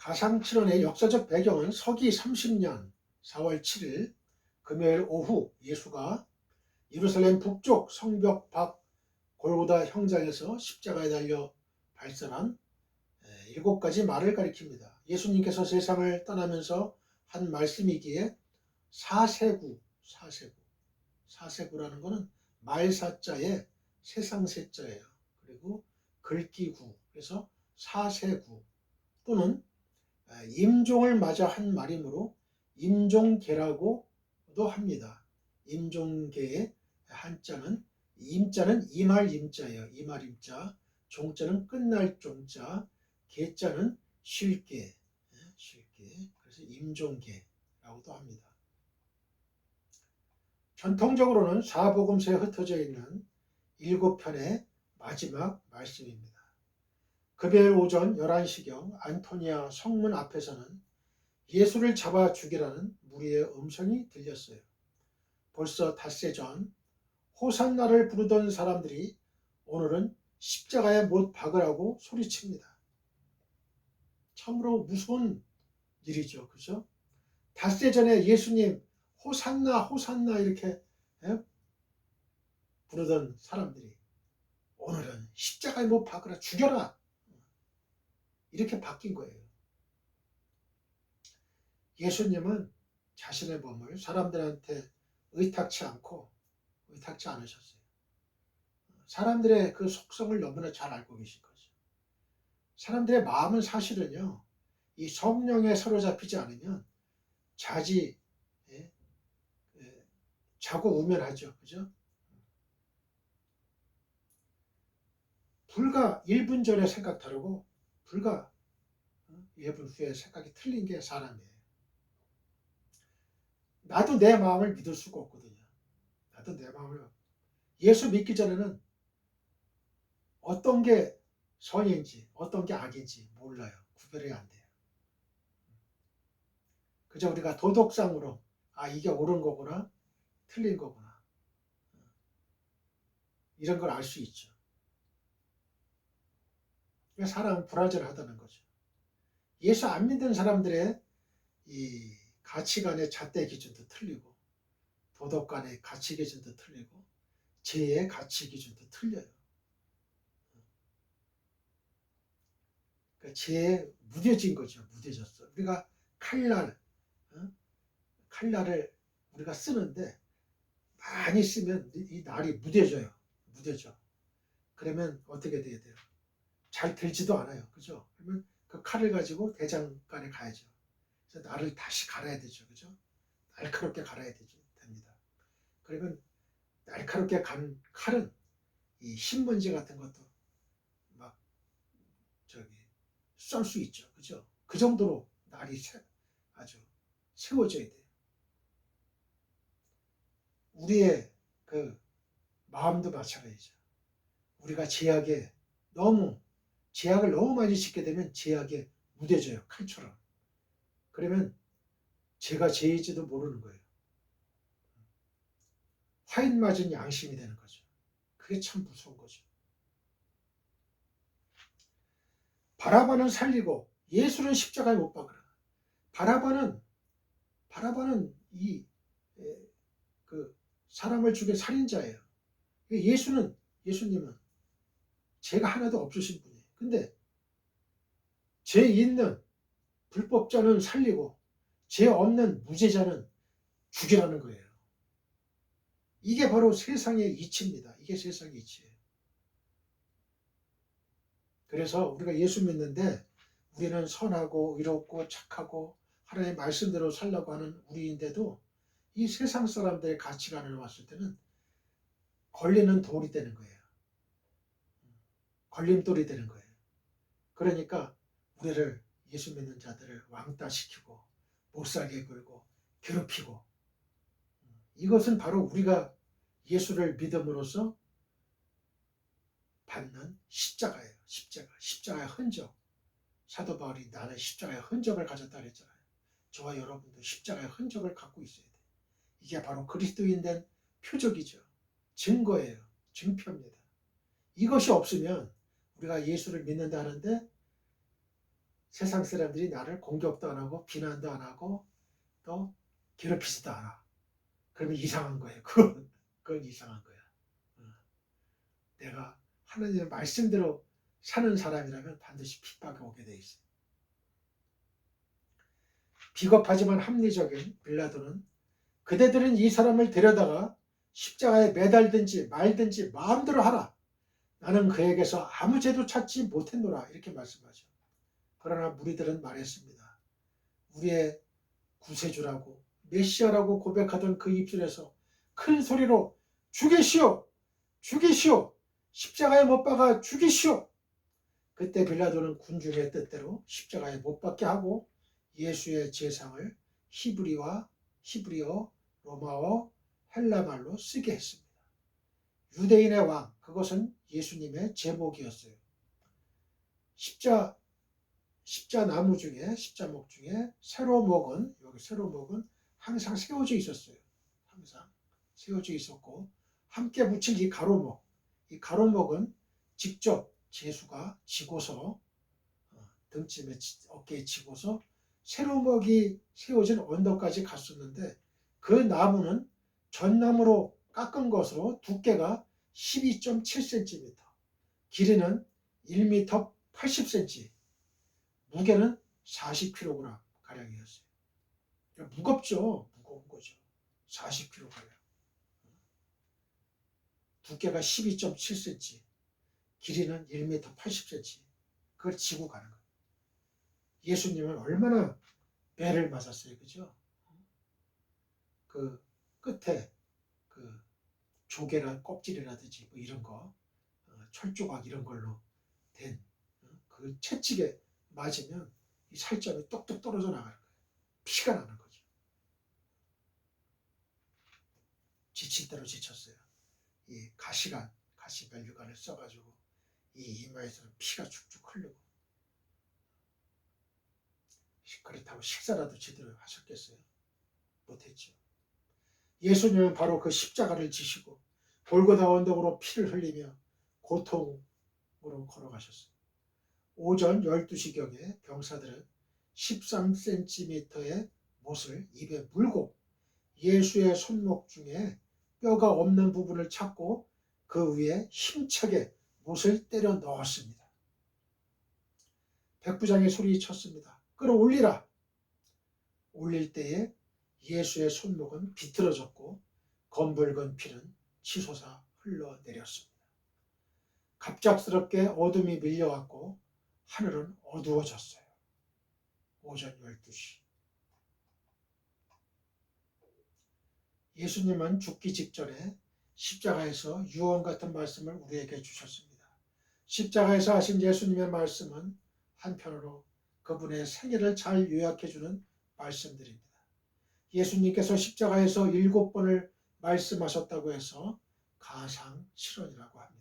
가상칠언의 역사적 배경은 서기 30년 4월 7일 금요일 오후 예수가 예루살렘 북쪽 성벽 밖 골고다 형장에서 십자가에 달려 발선한 에, 일곱 가지 말을 가리킵니다. 예수님께서 세상을 떠나면서 한 말씀이기에 사세구, 사세구, 사세구라는 것은 말사자에 세상세자예요. 그리고 글귀구, 그래서 사세구 또는 에, 임종을 맞아 한 말이므로 임종계라고도 합니다. 임종계의 한자는 임자는 이말 임자예요. 이말 임자. 종자는 끝날 종자. 계자는 쉴게. 예, 쉴게. 그래서 임종계라고도 합니다. 전통적으로는 사복음서에 흩어져 있는 일곱 편의 마지막 말씀입니다. 금요일 오전 11시경 안토니아 성문 앞에서는 예수를 잡아 죽이라는 무리의 음성이 들렸어요. 벌써 닷새 전 호산나를 부르던 사람들이 오늘은 십자가에 못 박으라고 소리칩니다. 참으로 무서운 일이죠. 그죠? 닷새 전에 예수님 호산나 호산나 이렇게 예? 부르던 사람들이 오늘은 십자가에 못 박으라 죽여라 이렇게 바뀐 거예요. 예수님은 자신의 몸을 사람들한테 의탁치 않고 의탁치 않으셨어요. 사람들의 그 속성을 너무나 잘 알고 계신 거죠. 사람들의 마음은 사실은요, 이 성령에 사로잡히지 않으면 자지, 예, 예, 자고 우면하죠. 그죠? 불과 1분 전에 생각 다르고, 불과 1분 후에 생각이 틀린 게 사람이에요. 나도 내 마음을 믿을 수가 없거든요. 나도 내 마음을 예수 믿기 전에는 어떤 게 선인지 어떤 게 악인지 몰라요. 구별이 안 돼요. 그저 우리가 도덕상으로 아 이게 옳은 거구나 틀린 거구나 이런 걸 알 수 있죠. 그러니까 사람은 불완전하다는 거죠. 예수 안 믿는 사람들의 이 가치관의 잣대 기준도 틀리고 도덕관의 가치 기준도 틀리고 죄의 가치 기준도 틀려요. 그러니까 죄에 무뎌진 거죠. 무뎌졌어. 우리가 칼날, 어? 칼날을 우리가 쓰는데 많이 쓰면 이 날이 무뎌져요. 무뎌져. 그러면 어떻게 돼야 돼요? 잘 들지도 않아요. 그죠? 그러면 그 칼을 가지고 대장간에 가야죠. 그래서 날을 다시 갈아야 되죠. 그죠? 날카롭게 갈아야 되죠. 됩니다. 그러면 날카롭게 간 칼은 이 신문지 같은 것도 막 저기 쏠 수 있죠. 그죠? 그 정도로 날이 세, 아주 세워져야 돼요. 우리의 그 마음도 마찬가지죠. 우리가 제약에 너무 제약을 너무 많이 짓게 되면 제약에 무뎌져요. 칼처럼. 그러면 제가 죄인지도 모르는 거예요. 화인 맞은 양심이 되는 거죠. 그게 참 무서운 거죠. 바라바는 살리고 예수는 십자가에 못 박으라. 바라바는 바라바는 이 그 사람을 죽인 살인자예요. 예수는 예수님은 죄가 하나도 없으신 분이에요. 근데 죄 있는 불법자는 살리고 죄 없는 무죄자는 죽이라는 거예요. 이게 바로 세상의 이치입니다. 이게 세상의 이치예요. 그래서 우리가 예수 믿는데 우리는 선하고 의롭고 착하고 하나님의 말씀대로 살라고 하는 우리인데도 이 세상 사람들의 가치관을 봤을 때는 걸리는 돌이 되는 거예요. 걸림돌이 되는 거예요. 그러니까 우리를 예수 믿는 자들을 왕따시키고 못살게 굴고 괴롭히고 이것은 바로 우리가 예수를 믿음으로써 받는 십자가예요. 십자가. 십자가의 흔적. 사도 바울이 나는 십자가의 흔적을 가졌다 그랬잖아요. 저와 여러분도 십자가의 흔적을 갖고 있어야 돼요. 이게 바로 그리스도인 된 표적이죠. 증거예요. 증표입니다. 이것이 없으면 우리가 예수를 믿는다 하는데 세상 사람들이 나를 공격도 안 하고 비난도 안 하고 또 괴롭히지도 않아. 그러면 이상한 거예요. 그건, 그건 이상한 거야. 어. 내가 하나님의 말씀대로 사는 사람이라면 반드시 핍박이 오게 돼 있어요. 비겁하지만 합리적인 빌라도는 그대들은 이 사람을 데려다가 십자가에 매달든지 말든지 마음대로 하라. 나는 그에게서 아무 죄도 찾지 못했노라. 이렇게 말씀하죠. 그러나 무리들은 말했습니다. 우리의 구세주라고 메시아라고 고백하던 그 입술에서 큰 소리로 죽이시오! 죽이시오! 십자가에 못 박아 죽이시오! 그때 빌라도는 군중의 뜻대로 십자가에 못 박게 하고 예수의 제상을 히브리와 히브리어, 로마어, 헬라말로 쓰게 했습니다. 유대인의 왕, 그것은 예수님의 제목이었어요. 십자 십자 나무 중에 십자목 중에 세로목은 여기 세로목은 항상 세워져 있었어요. 항상 세워져 있었고 함께 붙일 이 가로목, 이 가로목은 직접 제수가 지고서 어, 등짐에 어깨에 지고서 세로목이 세워진 언덕까지 갔었는데 그 나무는 전나무로 깎은 것으로 두께가 12.7cm, 길이는 1m 80cm, 무게는 40kg 가량이었어요. 그러니까 무겁죠. 무거운 거죠. 40kg 가량. 두께가 12.7cm, 길이는 1m 80cm. 그걸 지고 가는 거예요. 예수님은 얼마나 배를 맞았어요. 그죠? 그 끝에 그 조개나 껍질이라든지 뭐 이런 거, 어, 철조각 이런 걸로 된 그 채찍에 맞으면 이 살점이 똑똑 떨어져 나가는 거예요. 피가 나는 거죠. 지칠 대로 지쳤어요. 이 가시관, 가시면류관을 써가지고 이 이마에서는 피가 축축 흐르고 그렇다고 식사라도 제대로 하셨겠어요? 못했죠. 예수님은 바로 그 십자가를 지시고 골고다 언덕으로 피를 흘리며 고통으로 걸어가셨어요. 오전 12시경에 병사들은 13cm의 못을 입에 물고 예수의 손목 중에 뼈가 없는 부분을 찾고 그 위에 힘차게 못을 때려 넣었습니다. 백부장이 소리쳤습니다. 끌어올리라. 올릴 때에 예수의 손목은 비틀어졌고 검붉은 피는 치솟아 흘러내렸습니다. 갑작스럽게 어둠이 밀려왔고 하늘은 어두워졌어요. 오전 12시. 예수님은 죽기 직전에 십자가에서 유언 같은 말씀을 우리에게 주셨습니다. 십자가에서 하신 예수님의 말씀은 한편으로 그분의 생애를 잘 요약해주는 말씀들입니다. 예수님께서 십자가에서 일곱 번을 말씀하셨다고 해서 가상 실언이라고 합니다.